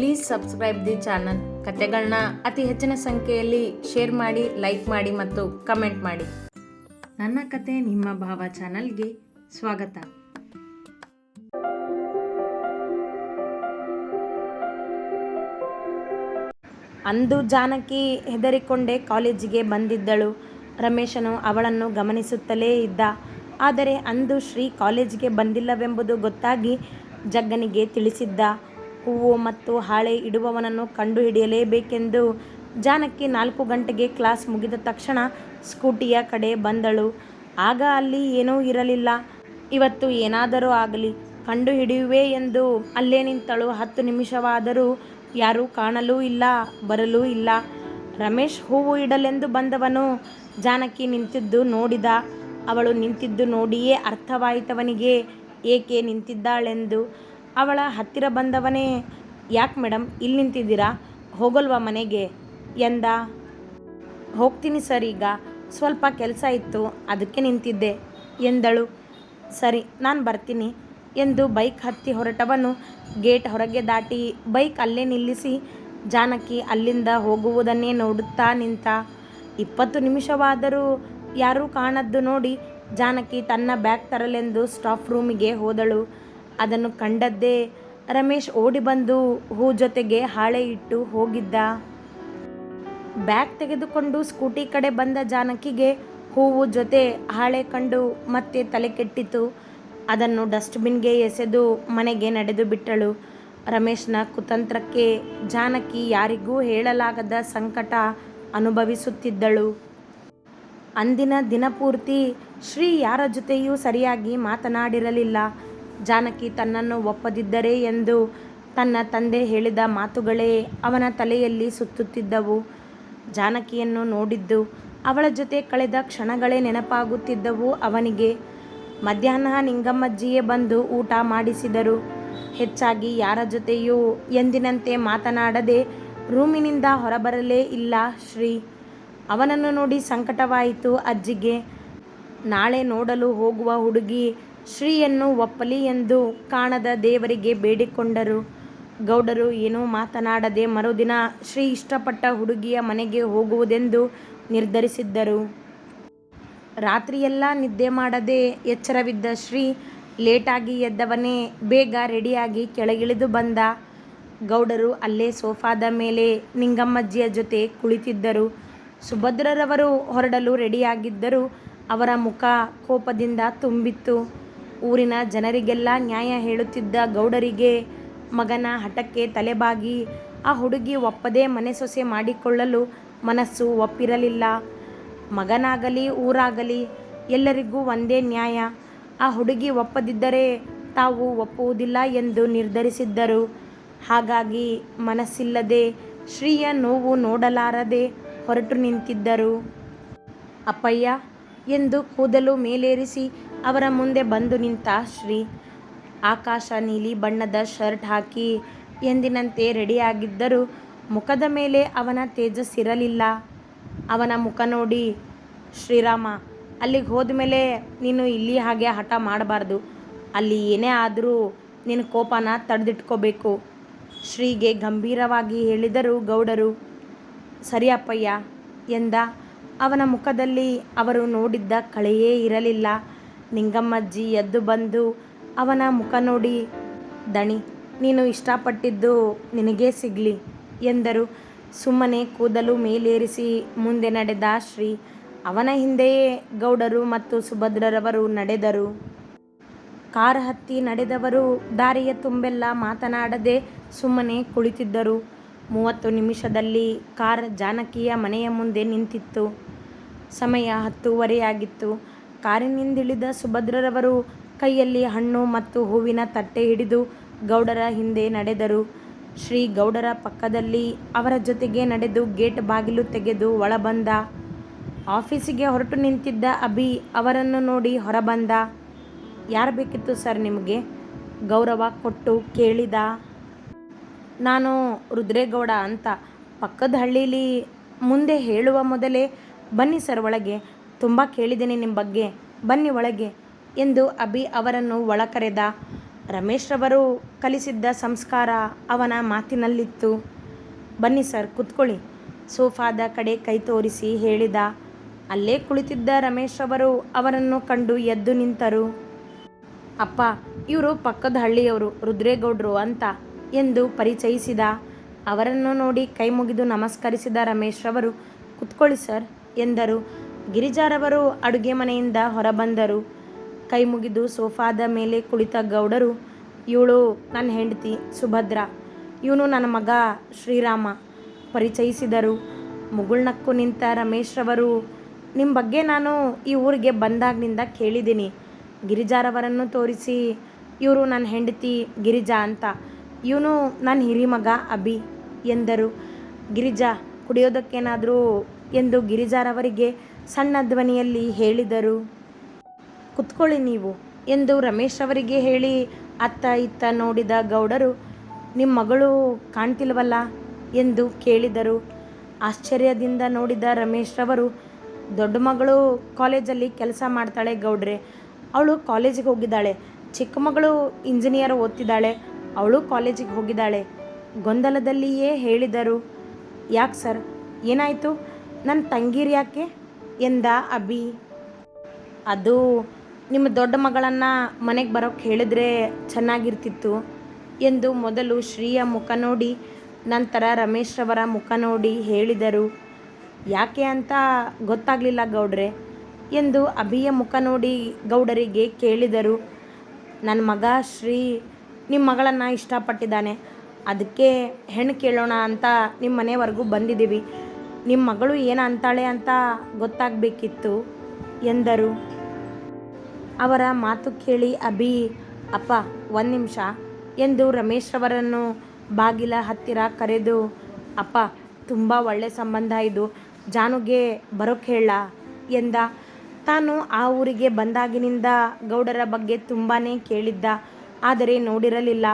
Please subscribe the channel ಕತೆಗಳನ್ನ ಅತಿ ಹೆಚ್ಚಿನ ಸಂಖ್ಯೆಯಲ್ಲಿ ಶೇರ್ ಮಾಡಿ ಲೈಕ್ ಮಾಡಿ ಮತ್ತು ಕಮೆಂಟ್ ಮಾಡಿ. ನನ್ನ ಕತೆ ನಿಮ್ಮ ಭಾವ ಚಾನಲ್ಗೆ ಸ್ವಾಗತ. ಅಂದು ಜಾನಕಿ ಹೆದರಿಕೊಂಡೆ ಕಾಲೇಜಿಗೆ ಬಂದಿದ್ದಳು. ರಮೇಶನು ಅವಳನ್ನು ಗಮನಿಸುತ್ತಲೇ ಇದ್ದ. ಆದರೆ ಅಂದು ಶ್ರೀ ಕಾಲೇಜಿಗೆ ಬಂದಿಲ್ಲವೆಂಬುದು ಗೊತ್ತಾಗಿ ಜಗ್ಗನಿಗೆ ತಿಳಿಸಿದ್ದ. ಹೂವು ಮತ್ತು ಹಾಳೆ ಇಡುವವನನ್ನು ಕಂಡುಹಿಡಿಯಲೇಬೇಕೆಂದು ಜಾನಕಿ ನಾಲ್ಕು ಗಂಟೆಗೆ ಕ್ಲಾಸ್ ಮುಗಿದ ತಕ್ಷಣ ಸ್ಕೂಟಿಯ ಕಡೆ ಬಂದಳು. ಆಗ ಅಲ್ಲಿ ಏನೂ ಇರಲಿಲ್ಲ. ಇವತ್ತು ಏನಾದರೂ ಆಗಲಿ ಕಂಡು ಹಿಡಿಯುವೆ ಎಂದು ಅಲ್ಲೇ ನಿಂತಳು. ಹತ್ತು ನಿಮಿಷವಾದರೂ ಯಾರೂ ಕಾಣಲೂ ಇಲ್ಲ, ಬರಲೂ ಇಲ್ಲ. ರಮೇಶ್ ಹೂವು ಇಡಲೆಂದು ಬಂದವನು ಜಾನಕಿ ನಿಂತಿದ್ದು ನೋಡಿದ. ಅವಳು ನಿಂತಿದ್ದು ನೋಡಿಯೇ ಅರ್ಥವಾಯಿತವನಿಗೆ ಏಕೆ ನಿಂತಿದ್ದಾಳೆಂದು. ಅವಳ ಹತ್ತಿರ ಬಂದವನೇ, ಯಾಕೆ ಮೇಡಮ್ ಇಲ್ಲಿ ನಿಂತಿದ್ದೀರಾ? ಹೋಗಲ್ವಾ ಮನೆಗೆ? ಎಂದ. ಹೋಗ್ತೀನಿ ಸರ್ ಈಗ, ಸ್ವಲ್ಪ ಕೆಲಸ ಇತ್ತು, ಅದಕ್ಕೆ ನಿಂತಿದ್ದೆ, ಎಂದಳು. ಸರಿ, ನಾನು ಬರ್ತೀನಿ, ಎಂದು ಬೈಕ್ ಹತ್ತಿ ಹೊರಟವನು. ಗೇಟ್ ಹೊರಗೆ ದಾಟಿ ಬೈಕ್ ಅಲ್ಲೇ ನಿಲ್ಲಿಸಿ ಜಾನಕಿ ಅಲ್ಲಿಂದ ಹೋಗುವುದನ್ನೇ ನೋಡುತ್ತಾ ನಿಂತ. ಇಪ್ಪತ್ತು ನಿಮಿಷವಾದರೂ ಯಾರೂ ಕಾಣದ್ದು ನೋಡಿ ಜಾನಕಿ ತನ್ನ ಬ್ಯಾಗ್ ತರಲೆಂದು ಸ್ಟಾಫ್ ರೂಮಿಗೆ ಹೋದಳು. ಅದನ್ನು ಕಂಡದ್ದೇ ರಮೇಶ್ ಓಡಿ ಬಂದು ಹೂ ಜೊತೆಗೆ ಹಾಳೆ ಇಟ್ಟು ಹೋಗಿದ್ದ. ಬ್ಯಾಗ್ ತೆಗೆದುಕೊಂಡು ಸ್ಕೂಟಿ ಕಡೆ ಬಂದ ಜಾನಕಿಗೆ ಹೂವು ಜೊತೆ ಹಾಳೆ ಕಂಡು ಮತ್ತೆ ತಲೆ ಕೆಟ್ಟಿತು. ಅದನ್ನು ಡಸ್ಟ್ಬಿನ್ಗೆ ಎಸೆದು ಮನೆಗೆ ನಡೆದು ಬಿಟ್ಟಳು. ರಮೇಶ್ನ ಕುತಂತ್ರಕ್ಕೆ ಜಾನಕಿ ಯಾರಿಗೂ ಹೇಳಲಾಗದ ಸಂಕಟ ಅನುಭವಿಸುತ್ತಿದ್ದಳು. ಅಂದಿನ ದಿನಪೂರ್ತಿ ಶ್ರೀ ಯಾರ ಜೊತೆಯೂ ಸರಿಯಾಗಿ ಮಾತನಾಡಿರಲಿಲ್ಲ. ಜಾನಕಿ ತನ್ನನ್ನು ಒಪ್ಪದಿದ್ದರೆ ಎಂದು ತನ್ನ ತಂದೆ ಹೇಳಿದ ಮಾತುಗಳೇ ಅವನ ತಲೆಯಲ್ಲಿ ಸುತ್ತುತ್ತಿದ್ದವು. ಜಾನಕಿಯನ್ನು ನೋಡಿದ್ದು ಅವಳ ಜೊತೆ ಕಳೆದ ಕ್ಷಣಗಳೇ ನೆನಪಾಗುತ್ತಿದ್ದವು ಅವನಿಗೆ. ಮಧ್ಯಾಹ್ನ ನಿಂಗಮ್ಮಜ್ಜಿಯೇ ಬಂದು ಊಟ ಮಾಡಿಸಿದರು. ಹೆಚ್ಚಾಗಿ ಯಾರ ಜೊತೆಯೂ ಎಂದಿನಂತೆ ಮಾತನಾಡದೆ ರೂಮಿನಿಂದ ಹೊರಬರಲೇ ಇಲ್ಲ ಶ್ರೀ. ಅವನನ್ನು ನೋಡಿ ಸಂಕಟವಾಯಿತು ಅಜ್ಜಿಗೆ. ನಾಳೆ ನೋಡಲು ಹೋಗುವ ಹುಡುಗಿ ಶ್ರೀಯನ್ನು ಒಪ್ಪಲಿ ಎಂದು ಕಾಣದ ದೇವರಿಗೆ ಬೇಡಿಕೊಂಡರು. ಗೌಡರು ಏನೂ ಮಾತನಾಡದೆ ಮರುದಿನ ಶ್ರೀ ಇಷ್ಟಪಟ್ಟ ಹುಡುಗಿಯ ಮನೆಗೆ ಹೋಗುವುದೆಂದು ನಿರ್ಧರಿಸಿದ್ದರು. ರಾತ್ರಿಯೆಲ್ಲ ನಿದ್ದೆ ಮಾಡದೆ ಎಚ್ಚರವಿದ್ದ ಶ್ರೀ ಲೇಟಾಗಿ ಎದ್ದವನೇ ಬೇಗ ರೆಡಿಯಾಗಿ ಕೆಳಗಿಳಿದು ಬಂದ. ಗೌಡರು ಅಲ್ಲೇ ಸೋಫಾದ ಮೇಲೆ ನಿಂಗಮ್ಮಜ್ಜಿಯ ಜೊತೆ ಕುಳಿತಿದ್ದರು. ಸುಭದ್ರರವರು ಹೊರಡಲು ರೆಡಿಯಾಗಿದ್ದರು ಅವರ ಮುಖ ಕೋಪದಿಂದ ತುಂಬಿತ್ತು. ಊರಿನ ಜನರಿಗೆಲ್ಲ ನ್ಯಾಯ ಹೇಳುತ್ತಿದ್ದ ಗೌಡರಿಗೆ ಮಗನ ಹಠಕ್ಕೆ ತಲೆಬಾಗಿ, ಆ ಹುಡುಗಿ ಒಪ್ಪದೇ ಮನೆ ಸೊಸೆ ಮಾಡಿಕೊಳ್ಳಲು ಮನಸ್ಸು ಒಪ್ಪಿರಲಿಲ್ಲ. ಮಗನಾಗಲಿ, ಊರಾಗಲಿ, ಎಲ್ಲರಿಗೂ ಒಂದೇ ನ್ಯಾಯ. ಆ ಹುಡುಗಿ ಒಪ್ಪದಿದ್ದರೆ ತಾವು ಒಪ್ಪುವುದಿಲ್ಲ ಎಂದು ನಿರ್ಧರಿಸಿದ್ದರು. ಹಾಗಾಗಿ ಮನಸ್ಸಿಲ್ಲದೆ ಶ್ರೀಯ ನೋವು ನೋಡಲಾರದೆ ಹೊರಟು ನಿಂತಿದ್ದರು. ಅಪ್ಪಯ್ಯ! ಎಂದು ಕೂದಲು ಮೇಲೇರಿಸಿ ಅವರ ಮುಂದೆ ಬಂದು ನಿಂತ, ಶ್ರೀ ಆಕಾಶ ನೀಲಿ ಬಣ್ಣದ ಶರ್ಟ್ ಹಾಕಿ ಎಂದಿನಂತೆ ರೆಡಿಯಾಗಿದ್ದರೂ ಮುಖದ ಮೇಲೆ ಅವನ ತೇಜಸ್ಸಿರಲಿಲ್ಲ ಅವನ ಮುಖ ನೋಡಿ, ಶ್ರೀರಾಮ, ಅಲ್ಲಿಗೆ ಹೋದ್ಮೇಲೆ ನೀನು ಇಲ್ಲಿ ಹಾಗೆ ಹಠ ಮಾಡಬಾರ್ದು. ಅಲ್ಲಿ ಏನೇ ಆದರೂ ನಿನ್ನ ಕೋಪನ ತಡೆದಿಟ್ಕೋಬೇಕು. ಶ್ರೀಗೆ ಗಂಭೀರವಾಗಿ ಹೇಳಿದರು ಗೌಡರು. ಸರಿಯಪ್ಪಯ್ಯ, ಎಂದ. ಅವನ ಮುಖದಲ್ಲಿ ಅವರು ನೋಡಿದ್ದ ಕಳೆಯೇ ಇರಲಿಲ್ಲ. ನಿಂಗಮ್ಮಜ್ಜಿ ಎದ್ದು ಬಂದು ಅವನ ಮುಖ ನೋಡಿ, ದಣಿ, ನೀನು ಇಷ್ಟಪಟ್ಟಿದ್ದು ನಿನಗೇ ಸಿಗಲಿ ಎಂದರು. ಸುಮ್ಮನೆ ಕೂದಲು ಮೇಲೇರಿಸಿ ಮುಂದೆ ನಡೆದ ಶ್ರೀ, ಅವನ ಹಿಂದೆಯೇ ಗೌಡರು ಮತ್ತು ಸುಭದ್ರರವರು ನಡೆದರು. ಕಾರ್ ಹತ್ತಿ ನಡೆದವರು ದಾರಿಯ ತುಂಬೆಲ್ಲ ಮಾತನಾಡದೆ ಸುಮ್ಮನೆ ಕುಳಿತಿದ್ದರು. ಮೂವತ್ತು ನಿಮಿಷದಲ್ಲಿ ಕಾರ್ ಜಾನಕಿಯ ಮನೆಯ ಮುಂದೆ ನಿಂತಿತ್ತು. ಸಮಯ ಹತ್ತೂವರೆಯಾಗಿತ್ತು. ಕಾರಿನಿಂದಿಳಿದ ಸುಭದ್ರರವರು ಕೈಯಲ್ಲಿ ಹಣ್ಣು ಮತ್ತು ಹೂವಿನ ತಟ್ಟೆ ಹಿಡಿದು ಗೌಡರ ಹಿಂದೆ ನಡೆದರು. ಶ್ರೀ ಗೌಡರ ಪಕ್ಕದಲ್ಲಿ ಅವರ ಜೊತೆಗೆ ನಡೆದು ಗೇಟ್ ಬಾಗಿಲು ತೆಗೆದು ಒಳಬಂದ. ಆಫೀಸಿಗೆ ಹೊರಟು ನಿಂತಿದ್ದ ಅಭಿ ಅವರನ್ನು ನೋಡಿ ಹೊರಬಂದ. ಯಾರು ಬೇಕಿತ್ತು ಸರ್ ನಿಮಗೆ? ಗೌರವ ಕೊಟ್ಟು ಕೇಳಿದ. ನಾನು ರುದ್ರೇಗೌಡ ಅಂತ. ಪಕ್ಕದ ಹಳ್ಳೀಲಿ ಮುಂದೆ ಹೇಳುವ ಮೊದಲೇ ಬನ್ನಿ ಸರ್ ಒಳಗೆ. ತುಂಬ ಕೇಳಿದ್ದೀನಿ ನಿಮ್ಮ ಬಗ್ಗೆ. ಬನ್ನಿ ಒಳಗೆ ಎಂದು ಅಭಿ ಅವರನ್ನು ಒಳ ಕರೆದ ರಮೇಶ್ರವರು ಕಲಿಸಿದ್ದ ಸಂಸ್ಕಾರ ಅವನ ಮಾತಿನಲ್ಲಿತ್ತು. ಬನ್ನಿ ಸರ್, ಕುತ್ಕೊಳ್ಳಿ. ಸೋಫಾದ ಕಡೆ ಕೈ ತೋರಿಸಿ ಹೇಳಿದ. ಅಲ್ಲೇ ಕುಳಿತಿದ್ದ ರಮೇಶ್ರವರು ಅವರನ್ನು ಕಂಡು ಎದ್ದು ನಿಂತರು. ಅಪ್ಪ, ಇವರು ಪಕ್ಕದ ಹಳ್ಳಿಯವರು, ರುದ್ರೇಗೌಡರು ಅಂತ ಎಂದು ಪರಿಚಯಿಸಿದ. ಅವರನ್ನು ನೋಡಿ ಕೈ ಮುಗಿದು ನಮಸ್ಕರಿಸಿದ ರಮೇಶ್ರವರು, ಕುತ್ಕೊಳ್ಳಿ ಸರ್ ಎಂದರು. ಗಿರಿಜಾರವರು ಅಡುಗೆ ಮನೆಯಿಂದ ಹೊರಬಂದರು. ಕೈ ಮುಗಿದು ಸೋಫಾದ ಮೇಲೆ ಕುಳಿತ ಗೌಡರು, ಇವಳು ನನ್ನ ಹೆಂಡತಿ ಸುಭದ್ರ, ಇವನು ನನ್ನ ಮಗ ಶ್ರೀರಾಮ, ಪರಿಚಯಿಸಿದರು. ಮುಗುಳ್ನಕ್ಕು ನಿಂತ ರಮೇಶ್ರವರು ನಿಮ್ಮ ಬಗ್ಗೆ ನಾನು ಈ ಊರಿಗೆ ಬಂದಾಗಿನಿಂದ ಕೇಳಿದ್ದೀನಿ. ಗಿರಿಜಾರವರನ್ನು ತೋರಿಸಿ, ಇವರು ನನ್ನ ಹೆಂಡತಿ ಗಿರಿಜಾ ಅಂತ. ಇವನು ನನ್ನ ಹಿರಿ ಮಗ ಅಭಿ, ಎಂದರು. ಗಿರಿಜಾ, ಕುಡಿಯೋದಕ್ಕೇನಾದರೂ? ಎಂದು ಗಿರಿಜಾರವರಿಗೆ ಸಣ್ಣ ಧ್ವನಿಯಲ್ಲಿ ಹೇಳಿದರು, ಕುತ್ಕೊಳ್ಳಿ ನೀವು ಎಂದು ರಮೇಶ್ ಅವರಿಗೆ ಹೇಳಿ ಅತ್ತ ಇತ್ತ ನೋಡಿದ ಗೌಡರು ನಿಮ್ಮ ಮಗಳು ಕಾಣ್ತಿಲ್ವಲ್ಲ ಎಂದು ಕೇಳಿದರು. ಆಶ್ಚರ್ಯದಿಂದ ನೋಡಿದ ರಮೇಶ್ ಅವರು, ದೊಡ್ಡ ಮಗಳು ಕಾಲೇಜಲ್ಲಿ ಕೆಲಸ ಮಾಡ್ತಾಳೆ ಗೌಡ್ರೆ, ಅವಳು ಕಾಲೇಜಿಗೆ ಹೋಗಿದ್ದಾಳೆ, ಚಿಕ್ಕ ಮಗಳು ಇಂಜಿನಿಯರ್ ಓದ್ತಿದ್ದಾಳೆ, ಅವಳು ಕಾಲೇಜಿಗೆ ಹೋಗಿದ್ದಾಳೆ ಗೊಂದಲದಲ್ಲಿಯೇ ಹೇಳಿದರು. ಯಾಕೆ ಸರ್, ಏನಾಯಿತು? ನನ್ನ ತಂಗೀರು ಯಾಕೆ? ಎಂದ ಅಭಿ? ಅದು ನಿಮ್ಮ ದೊಡ್ಡ ಮಗಳನ್ನು ಮನೆಗೆ ಬರೋಕ್ಕೆ ಹೇಳಿದ್ರೆ ಚೆನ್ನಾಗಿರ್ತಿತ್ತು ಎಂದು ಮೊದಲು ಶ್ರೀಯ ಮುಖ ನೋಡಿ, ನಂತರ ರಮೇಶ್ರವರ ಮುಖ ನೋಡಿ ಹೇಳಿದರು. ಯಾಕೆ ಅಂತ ಗೊತ್ತಾಗಲಿಲ್ಲ ಗೌಡ್ರೆ ಎಂದು ಅಭಿಯ ಮುಖ ನೋಡಿ ಗೌಡರಿಗೆ ಕೇಳಿದರು. ನನ್ನ ಮಗ ಶ್ರೀ ನಿಮ್ಮ ಮಗಳನ್ನು ಇಷ್ಟಪಟ್ಟಿದ್ದಾನೆ. ಅದಕ್ಕೆ ಹೆಣ್ಣು ಕೇಳೋಣ ಅಂತ ನಿಮ್ಮ ಮನೆವರೆಗೂ ಬಂದಿದ್ದೀವಿ. ನಿಮ್ಮ ಮಗಳು ಏನು ಅಂತಾಳೆ ಅಂತ ಗೊತ್ತಾಗಬೇಕಿತ್ತು? ಎಂದರು. ಅವರ ಮಾತು ಕೇಳಿ ಅಭಿ, ಅಪ್ಪ, ಒಂದು ನಿಮಿಷ ಎಂದು ರಮೇಶ್ರವರನ್ನು ಬಾಗಿಲ ಹತ್ತಿರ ಕರೆದು, ಅಪ್ಪ, ತುಂಬ ಒಳ್ಳೆ ಸಂಬಂಧ ಇದು. ಜಾನುಗೆ ಬರೋಕೆ ಹೇಳ ಎಂದ. ತಾನು ಆ ಊರಿಗೆ ಬಂದಾಗಿನಿಂದ ಗೌಡರ ಬಗ್ಗೆ ತುಂಬಾ ಕೇಳಿದ್ದ. ಆದರೆ ನೋಡಿರಲಿಲ್ಲ.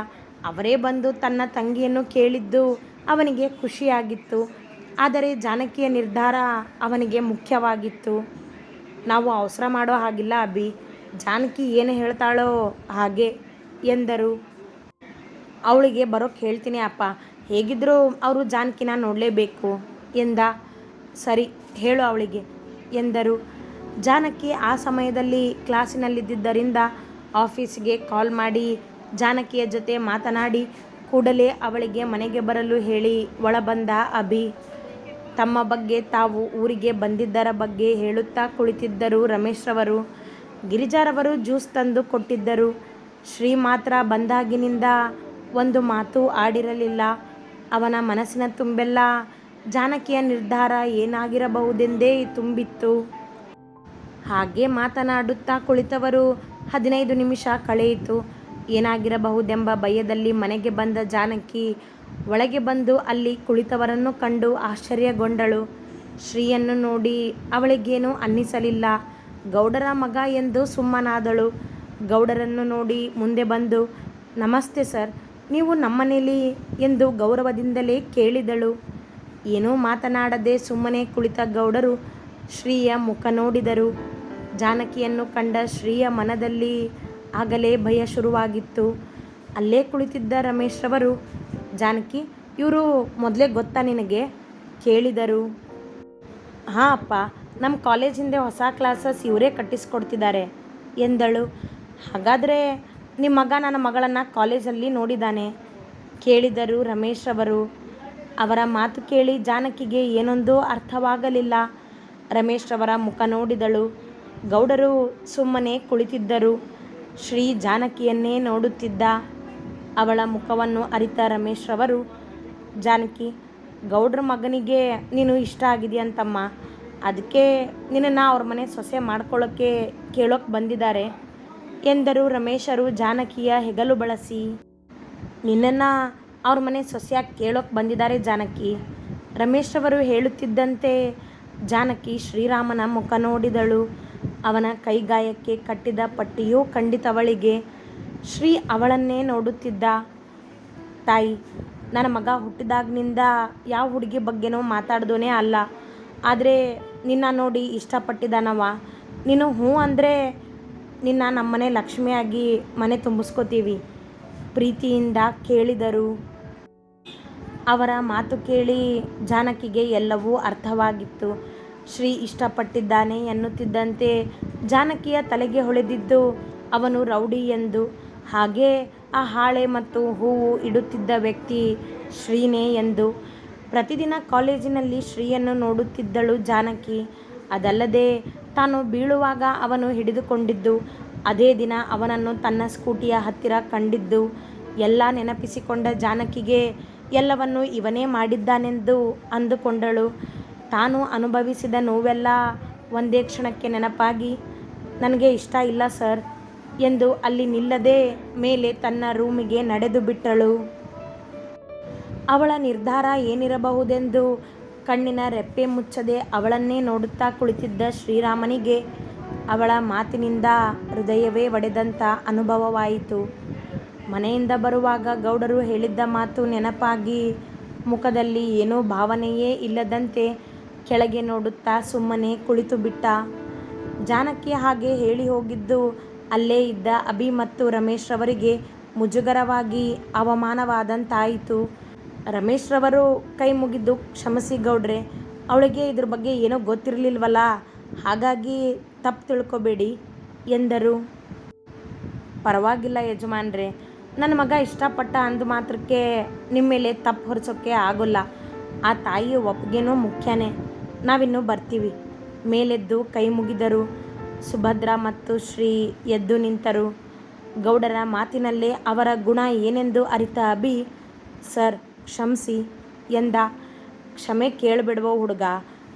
ಅವರೇ ಬಂದು ತನ್ನ ತಂಗಿಯನ್ನು ಕೇಳಿದ್ದು ಅವನಿಗೆ ಖುಷಿಯಾಗಿತ್ತು. ಆದರೆ ಜಾನಕಿಯ ನಿರ್ಧಾರ ಅವನಿಗೆ ಮುಖ್ಯವಾಗಿತ್ತು. ನಾವು ಅವಸರ ಮಾಡೋ ಹಾಗಿಲ್ಲ ಅಭಿ. ಜಾನಕಿ ಏನು ಹೇಳ್ತಾಳೋ ಹಾಗೆ ಎಂದರು. ಅವಳಿಗೆ ಬರೋಕ್ಕೆ ಹೇಳ್ತೀನಿ ಅಪ್ಪ. ಹೇಗಿದ್ದರೂ ಅವರು ಜಾನಕಿನ ನೋಡಲೇಬೇಕು ಎಂದ. ಸರಿ, ಹೇಳು ಅವಳಿಗೆ ಎಂದರು. ಜಾನಕಿ ಆ ಸಮಯದಲ್ಲಿ ಕ್ಲಾಸಿನಲ್ಲಿದ್ದರಿಂದ ಆಫೀಸ್ಗೆ ಕಾಲ್ ಮಾಡಿ ಜಾನಕಿಯ ಜೊತೆ ಮಾತನಾಡಿ ಕೂಡಲೇ ಅವಳಿಗೆ ಮನೆಗೆ ಬರಲು ಹೇಳಿ ಒಳಬಂದ ಅಭಿ. ತಮ್ಮ ಬಗ್ಗೆ ತಾವು ಊರಿಗೆ ಬಂದಿದ್ದರ ಬಗ್ಗೆ ಹೇಳುತ್ತಾ ಕುಳಿತಿದ್ದರು ರಮೇಶ್ರವರು. ಗಿರಿಜಾರವರು ಜ್ಯೂಸ್ ತಂದು ಕೊಟ್ಟಿದ್ದರು. ಶ್ರೀ ಮಾತ್ರ ಬಂದಾಗಿನಿಂದ ಒಂದು ಮಾತು ಆಡಿರಲಿಲ್ಲ. ಅವನ ಮನಸ್ಸಿನ ತುಂಬೆಲ್ಲ ಜಾನಕಿಯ ನಿರ್ಧಾರ ಏನಾಗಿರಬಹುದೆಂದೇ ತುಂಬಿತ್ತು. ಹಾಗೆ ಮಾತನಾಡುತ್ತಾ ಕುಳಿತವರು ಹದಿನೈದು ನಿಮಿಷ ಕಳೆಯಿತು. ಏನಾಗಿರಬಹುದೆಂಬ ಭಯದಲ್ಲಿ ಮನೆಗೆ ಬಂದ ಜಾನಕಿ ಒಳಗೆ ಬಂದು ಅಲ್ಲಿ ಕುಳಿತವರನ್ನು ಕಂಡು ಆಶ್ಚರ್ಯಗೊಂಡಳು. ಶ್ರೀಯನ್ನು ನೋಡಿ ಅವಳಿಗೇನೂ ಅನ್ನಿಸಲಿಲ್ಲ. ಗೌಡರ ಮಗ ಎಂದು ಸುಮ್ಮನಾದಳು. ಗೌಡರನ್ನು ನೋಡಿ ಮುಂದೆ ಬಂದು, ನಮಸ್ತೆ ಸರ್, ನೀವು ನಮ್ಮನೇಲಿ? ಎಂದು ಗೌರವದಿಂದಲೇ ಕೇಳಿದಳು. ಏನೂ ಮಾತನಾಡದೆ ಸುಮ್ಮನೆ ಕುಳಿತ ಗೌಡರು? ಶ್ರೀಯ ಮುಖ ನೋಡಿದರು. ಜಾನಕಿಯನ್ನು ಕಂಡ ಶ್ರೀಯ ಮನದಲ್ಲಿ ಆಗಲೇ ಭಯ ಶುರುವಾಗಿತ್ತು. ಅಲ್ಲೇ ಕುಳಿತಿದ್ದ ರಮೇಶ್ ರವರು ಜಾನಕಿ, ಇವರು ಮೊದಲೇ ಗೊತ್ತಾ ನಿನಗೆ? ಕೇಳಿದರು. ಹಾಂ ಅಪ್ಪ ನಮ್ಮ ಕಾಲೇಜ್ ಹಿಂದೆ ಹೊಸ ಕ್ಲಾಸಸ್ ಇವರೇ ಕಟ್ಟಿಸ್ಕೊಡ್ತಿದ್ದಾರೆ ಎಂದಳು. ಹಾಗಾದರೆ ನಿಮ್ಮ ಮಗ ನನ್ನ ಮಗಳನ್ನು ಕಾಲೇಜಲ್ಲಿ ನೋಡಿದ್ದಾನೆ ಕೇಳಿದರು ರಮೇಶ್ ಅವರು. ಅವರ ಮಾತು ಕೇಳಿ ಜಾನಕಿಗೆ ಏನೊಂದು ಅರ್ಥವಾಗಲಿಲ್ಲ. ರಮೇಶ್ ಅವರ ಮುಖ ನೋಡಿದಳು. ಗೌಡರು ಸುಮ್ಮನೆ ಕುಳಿತಿದ್ದರು. ಶ್ರೀ ಜಾನಕಿಯನ್ನೇ ನೋಡುತ್ತಿದ್ದ. ಅವಳ ಮುಖವನ್ನು ಅರಿತ ರಮೇಶ್ ರವರು, ಜಾನಕಿ, ಗೌಡ್ರ ಮಗನಿಗೆ ನೀನು ಇಷ್ಟ ಆಗಿದೆಯಂತಮ್ಮ ಅದಕ್ಕೆ ನಿನ್ನನ್ನು ಅವ್ರ ಮನೆ ಸೊಸೆ ಮಾಡ್ಕೊಳ್ಳೋಕ್ಕೆ ಕೇಳೋಕೆ ಬಂದಿದ್ದಾರೆ. ಎಂದರು ರಮೇಶರು ಜಾನಕಿಯ ಹೆಗಲು ಬಳಸಿ. ನಿನ್ನನ್ನು ಅವ್ರ ಮನೆ ಸೊಸೆಯಾಗಿ ಕೇಳೋಕೆ ಬಂದಿದ್ದಾರೆ ಜಾನಕಿ. ರಮೇಶ್ರವರು ಹೇಳುತ್ತಿದ್ದಂತೆ ಜಾನಕಿ ಶ್ರೀರಾಮನ ಮುಖ ನೋಡಿದಳು. ಅವನ ಕೈಗಾಯಕ್ಕೆ ಕಟ್ಟಿದ ಪಟ್ಟಿಯೂ ಖಂಡಿತವಳಿಗೆ ಶ್ರೀ ಅವಳನ್ನೇ ನೋಡುತ್ತಿದ್ದ ತಾಯಿ. ನನ್ನ ಮಗ ಹುಟ್ಟಿದಾಗಿನಿಂದ ಯಾವ ಹುಡುಗಿ ಬಗ್ಗೆನೋ ಮಾತಾಡ್ದೋನೇ ಅಲ್ಲ. ಆದರೆ ನಿನ್ನ ನೋಡಿ ಇಷ್ಟಪಟ್ಟಿದ್ದಾನವ ನೀನು ಹ್ಞೂ ಅಂದರೆ ನಿನ್ನ ನಮ್ಮನೆ ಲಕ್ಷ್ಮಿಯಾಗಿ ಮನೆ ತುಂಬಿಸ್ಕೋತೀವಿ. ಪ್ರೀತಿಯಿಂದ ಕೇಳಿದರು. ಅವರ ಮಾತು ಕೇಳಿ ಜಾನಕಿಗೆ ಎಲ್ಲವೂ ಅರ್ಥವಾಗಿತ್ತು. ಶ್ರೀ ಇಷ್ಟಪಟ್ಟಿದ್ದಾನೆ ಎನ್ನುತ್ತಿದ್ದಂತೆ ಜಾನಕಿಯ ತಲೆಗೆ ಹೊಳೆದಿದ್ದು ಅವನು ರೌಡಿ ಎಂದು ಹಾಗೇ ಆ ಹಾಳೆ ಮತ್ತು ಹೂವು ಇಡುತ್ತಿದ್ದ ವ್ಯಕ್ತಿ ಶ್ರೀನೇ ಎಂದು. ಪ್ರತಿದಿನ ಕಾಲೇಜಿನಲ್ಲಿ ಶ್ರೀಯನ್ನು ನೋಡುತ್ತಿದ್ದಳು ಜಾನಕಿ. ಅದಲ್ಲದೆ ತಾನು ಬೀಳುವಾಗ ಅವನು ಹಿಡಿದುಕೊಂಡಿದ್ದು, ಅದೇ ದಿನ ಅವನನ್ನು ತನ್ನ ಸ್ಕೂಟಿಯ ಹತ್ತಿರ ಕಂಡಿದ್ದು. ಎಲ್ಲ ನೆನಪಿಸಿಕೊಂಡ ಜಾನಕಿಗೆ ಎಲ್ಲವನ್ನು ಇವನೇ ಮಾಡಿದ್ದಾನೆಂದು ಅಂದುಕೊಂಡಳು. ತಾನು ಅನುಭವಿಸಿದ ನೋವೆಲ್ಲ ಒಂದೇ ಕ್ಷಣಕ್ಕೆ ನೆನಪಾಗಿ, ನನಗೆ ಇಷ್ಟ ಇಲ್ಲ ಸರ್. ಎಂದು ಅಲ್ಲಿ ನಿಲ್ಲದೆ ಮೇಲೆ ತನ್ನ ರೂಮಿಗೆ ನಡೆದು ಬಿಟ್ಟಳು. ಅವಳ ನಿರ್ಧಾರ ಏನಿರಬಹುದೆಂದು ಕಣ್ಣಿನ ರೆಪ್ಪೆ ಮುಚ್ಚದೆ ಅವಳನ್ನೇ ನೋಡುತ್ತಾ ಕುಳಿತಿದ್ದ ಶ್ರೀರಾಮನಿಗೆ ಅವಳ ಮಾತಿನಿಂದ ಹೃದಯವೇ ಒಡೆದಂಥ ಅನುಭವವಾಯಿತು. ಮನೆಯಿಂದ ಬರುವಾಗ ಗೌಡರು ಹೇಳಿದ್ದ ಮಾತು ನೆನಪಾಗಿ ಮುಖದಲ್ಲಿ ಏನೋ ಭಾವನೆಯೇ ಇಲ್ಲದಂತೆ ಕೆಳಗೆ ನೋಡುತ್ತಾ ಸುಮ್ಮನೆ ಕುಳಿತು ಬಿಟ್ಟ ಜಾನಕಿ ಹಾಗೆ ಹೇಳಿ ಹೋಗಿದ್ದು ಅಲ್ಲೇ ಇದ್ದ ಅಭಿ ಮತ್ತು ರಮೇಶ್ ರವರಿಗೆ ಮುಜುಗರವಾಗಿ ಅವಮಾನವಾದಂತಾಯಿತು. ರಮೇಶ್ ರವರು ಕೈ ಮುಗಿದು ಕ್ಷಮಿಸಿ, ಗೌಡ್ರೆ, ಅವಳಿಗೆ ಇದ್ರ ಬಗ್ಗೆ ಏನೋ ಗೊತ್ತಿರಲಿಲ್ವಲ್ಲ, ಹಾಗಾಗಿ ತಪ್ಪು ತಿಳ್ಕೊಬೇಡಿ ಎಂದರು. ಪರವಾಗಿಲ್ಲ ಯಜಮಾನ್ರೆ, ನನ್ನ ಮಗ ಇಷ್ಟಪಟ್ಟ ಅಂದ ಮಾತ್ರಕ್ಕೆ ನಿಮ್ಮ ಮೇಲೆ ತಪ್ಪು ಹೊರಿಸೋಕ್ಕೆ ಆಗೋಲ್ಲ. ಆ ತಾಯಿಯ ಒಪ್ಪಿಗೆನೂ ಮುಖ್ಯನೇ. ನಾವಿನ್ನೂ ಬರ್ತೀವಿ. ಮೇಲೆದ್ದು ಕೈ ಮುಗಿದರು. ಸುಭದ್ರ ಮತ್ತು ಶ್ರೀ ಎದ್ದು ನಿಂತರು. ಗೌಡರ ಮಾತಿನಲ್ಲೇ ಅವರ ಗುಣ ಏನೆಂದು ಅರಿತ ಅಭಿ, ಸರ್, ಕ್ಷಮಿಸಿ ಎಂದ. ಕ್ಷಮೆ ಕೇಳಿಬಿಡುವ ಹುಡುಗ.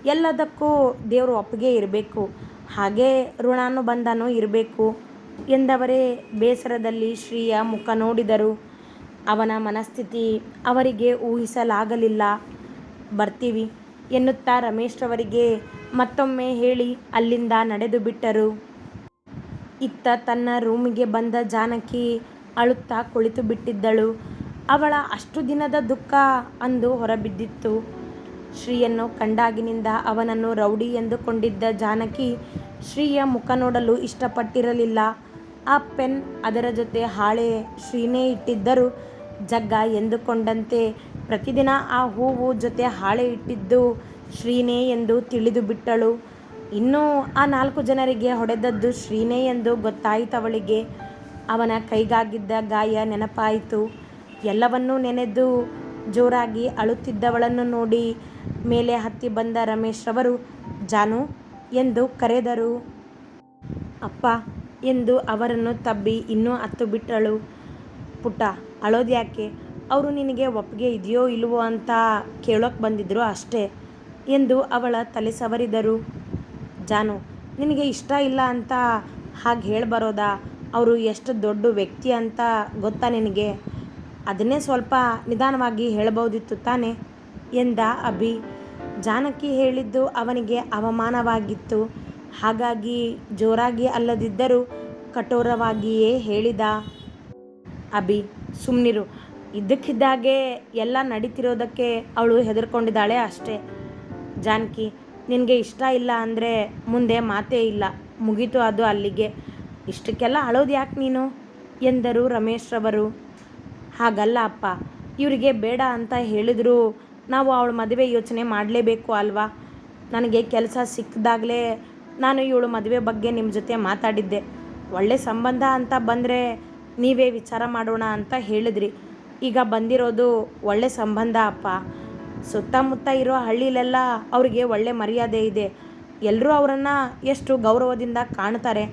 ಎಲ್ಲದಕ್ಕೂ ದೇವರು ಒಪ್ಪಿಗೆ ಇರಬೇಕು. ಹಾಗೇ ಋಣಾನುಬಂಧನೂ ಇರಬೇಕು ಎಂದವರೇ ಬೇಸರದಲ್ಲಿ ಶ್ರೀಯ ಮುಖ ನೋಡಿದರು. ಅವನ ಮನಸ್ಥಿತಿ ಅವರಿಗೆ ಊಹಿಸಲಾಗಲಿಲ್ಲ. ಬರ್ತೀವಿ ಎನ್ನುತ್ತಾ ರಮೇಶ್ರವರಿಗೆ ಮತ್ತೊಮ್ಮೆ ಹೇಳಿ ಅಲ್ಲಿಂದ ನಡೆದು ಬಿಟ್ಟರು. ಇತ್ತ ತನ್ನ ರೂಮಿಗೆ ಬಂದ ಜಾನಕಿ ಅಳುತ್ತಾ ಕುಳಿತು ಬಿಟ್ಟಿದ್ದಳು. ಅವಳ ಅಷ್ಟು ದಿನದ ದುಃಖ ಅಂದು ಹೊರಬಿದ್ದಿತ್ತು. ಶ್ರೀಯನ್ನು ಕಂಡಾಗಿನಿಂದ ಅವನನ್ನು ರೌಡಿ ಎಂದುಕೊಂಡಿದ್ದ ಜಾನಕಿ ಶ್ರೀಯ ಮುಖ ನೋಡಲು ಇಷ್ಟಪಟ್ಟಿರಲಿಲ್ಲ. ಆ ಪೆನ್ ಅದರ ಜೊತೆ ಹಾಳೆ ಶ್ರೀನೇ ಇಟ್ಟಿದ್ದರು ಜಗ್ಗ ಎಂದುಕೊಂಡಂತೆ. ಪ್ರತಿದಿನ ಆ ಹೂವು ಜೊತೆ ಹಾಳೆ ಇಟ್ಟಿದ್ದು ಶ್ರೀನೇ ಎಂದು ತಿಳಿದು ಬಿಟ್ಟಳು. ಇನ್ನೂ ಆ ನಾಲ್ಕು ಜನರಿಗೆ ಹೊಡೆದದ್ದು ಶ್ರೀನೇ ಎಂದು ಗೊತ್ತಾಯಿತವಳಿಗೆ. ಅವನ ಕೈಗಾಗಿದ್ದ ಗಾಯ ನೆನಪಾಯಿತು. ಎಲ್ಲವನ್ನೂ ನೆನೆದು ಜೋರಾಗಿ ಅಳುತ್ತಿದ್ದವಳನ್ನು ನೋಡಿ ಮೇಲೆ ಹತ್ತಿ ಬಂದ ರಮೇಶ್ ರವರು, ಜಾನು ಎಂದು ಕರೆದರು. ಅಪ್ಪ ಎಂದು ಅವರನ್ನು ತಬ್ಬಿ ಇನ್ನೂ ಹತ್ತು ಬಿಟ್ಟಳು. ಪುಟ್ಟ, ಅಳೋದ್ಯಾಕೆ? ಅವರು ನಿನಗೆ ಒಪ್ಪಿಗೆ ಇದೆಯೋ ಇಲ್ವೋ ಅಂತ ಕೇಳೋಕೆ ಬಂದಿದ್ರು ಅಷ್ಟೇ. ಎಂದು ಅವಳ ತಲೆ ಸವರಿದರು. ಜಾನು, ನಿನಗೆ ಇಷ್ಟ ಇಲ್ಲ ಅಂತ ಹಾಗೆ ಹೇಳ್ಬರೋದಾ? ಅವರು ಎಷ್ಟು ದೊಡ್ಡ ವ್ಯಕ್ತಿ ಅಂತ ಗೊತ್ತಾ ನಿನಗೆ? ಅದನ್ನೇ ಸ್ವಲ್ಪ ನಿಧಾನವಾಗಿ ಹೇಳಬಹುದಿತ್ತು ತಾನೆ? ಎಂದ ಅಭಿ. ಜಾನಕಿ ಹೇಳಿದ್ದು ಅವನಿಗೆ ಅವಮಾನವಾಗಿತ್ತು. ಹಾಗಾಗಿ ಜೋರಾಗಿ ಅಲ್ಲದಿದ್ದರೂ ಕಠೋರವಾಗಿಯೇ ಹೇಳಿದ ಅಭಿ. ಸುಮ್ಮನಿರು ಇದ್ದಕ್ಕಿದ್ದಾಗೆ ಎಲ್ಲ ನಡೀತಿರೋದಕ್ಕೆ ಅವಳು ಹೆದರ್ಕೊಂಡಿದ್ದಾಳೆ ಅಷ್ಟೇ. ಜಾನಕಿ, ನಿನಗೆ ಇಷ್ಟ ಇಲ್ಲ ಅಂದರೆ ಮುಂದೆ ಮಾತೇ ಇಲ್ಲ. ಮುಗೀತು ಅದು ಅಲ್ಲಿಗೆ. ಇಷ್ಟಕ್ಕೆಲ್ಲ ಅಳೋದು ಯಾಕೆ ನೀನು? ಎಂದರು ರಮೇಶ್ರವರು ಹಾಗಲ್ಲ ಅಪ್ಪ, ಇವರಿಗೆ ಬೇಡ ಅಂತ ಹೇಳಿದ್ರು ನಾವು ಅವಳ ಮದುವೆ ಯೋಚನೆ ಮಾಡಲೇಬೇಕು ಅಲ್ವಾ? ನನಗೆ ಕೆಲಸ ಸಿಕ್ಕಿದಾಗಲೇ ನಾನು ಇವಳು ಮದುವೆ ಬಗ್ಗೆ ನಿಮ್ಮ ಜೊತೆ ಮಾತಾಡಿದ್ದೆ. ಒಳ್ಳೆ ಸಂಬಂಧ ಅಂತ ಬಂದರೆ ನೀವೇ ವಿಚಾರ ಮಾಡೋಣ ಅಂತ ಹೇಳಿದ್ರಿ. ಈಗ ಬಂದಿರೋದು ಒಳ್ಳೆ ಸಂಬಂಧ ಅಪ್ಪ. ಸುತ್ತಮುತ್ತ ಇರೋ ಹಳ್ಳಿಲೆಲ್ಲ ಅವರಿಗೆ ಒಳ್ಳೆ ಮರ್ಯಾದೆ ಇದೆ. ಎಲ್ಲರೂ ಅವರನ್ನು ಎಷ್ಟು ಗೌರವದಿಂದ ಕಾಣ್ತಾರೆ.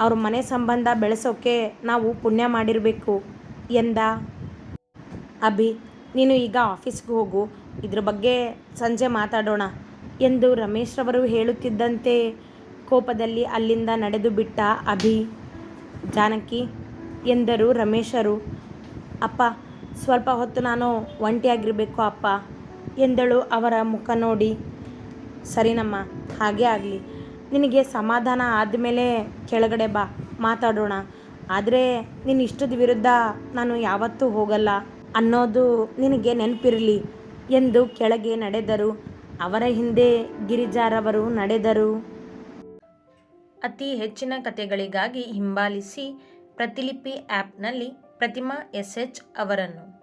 ಅವ್ರ ಮನೆ ಸಂಬಂಧ ಬೆಳೆಸೋಕ್ಕೆ ನಾವು ಪುಣ್ಯ ಮಾಡಿರಬೇಕು ಎಂದ? ಅಭಿ, ನೀನು ಈಗ ಆಫೀಸ್ಗೆ ಹೋಗು. ಇದ್ರ ಬಗ್ಗೆ ಸಂಜೆ ಮಾತಾಡೋಣ ಎಂದು ರಮೇಶ್ ರವರು ಹೇಳುತ್ತಿದ್ದಂತೆ ಕೋಪದಲ್ಲಿ ಅಲ್ಲಿಂದ ನಡೆದು ಬಿಟ್ಟ ಅಭಿ. ಜಾನಕಿ ಎಂದರು ರಮೇಶರು. ಅಪ್ಪ, ಸ್ವಲ್ಪ ಹೊತ್ತು ನಾನು ಒಂಟಿಯಾಗಿರಬೇಕು ಅಪ್ಪ. ಎಂದಳು ಅವರ ಮುಖ ನೋಡಿ. ಸರಿನಮ್ಮ, ಹಾಗೇ ಆಗಲಿ. ನಿನಗೆ ಸಮಾಧಾನ ಆದಮೇಲೆ ಕೆಳಗಡೆ ಬಾ, ಮಾತಾಡೋಣ. ಆದರೆ ನಿನ್ನ ಇಷ್ಟದ ವಿರುದ್ಧ ನಾನು ಯಾವತ್ತೂ ಹೋಗಲ್ಲ. ಅನ್ನೋದು ನಿನಗೆ ನೆನಪಿರಲಿ ಎಂದು ಕೆಳಗೆ ನಡೆದರು. ಅವರ ಹಿಂದೆ ಗಿರಿಜಾರವರು ನಡೆದರು. ಅತಿ ಹೆಚ್ಚಿನ ಕಥೆಗಳಿಗಾಗಿ ಹಿಂಬಾಲಿಸಿ ಪ್ರತಿಲಿಪಿ ಆ್ಯಪ್ನಲ್ಲಿ ಪ್ರತಿಮಾ ಎಸ್ ಎಚ್ ಅವರನ್ನು.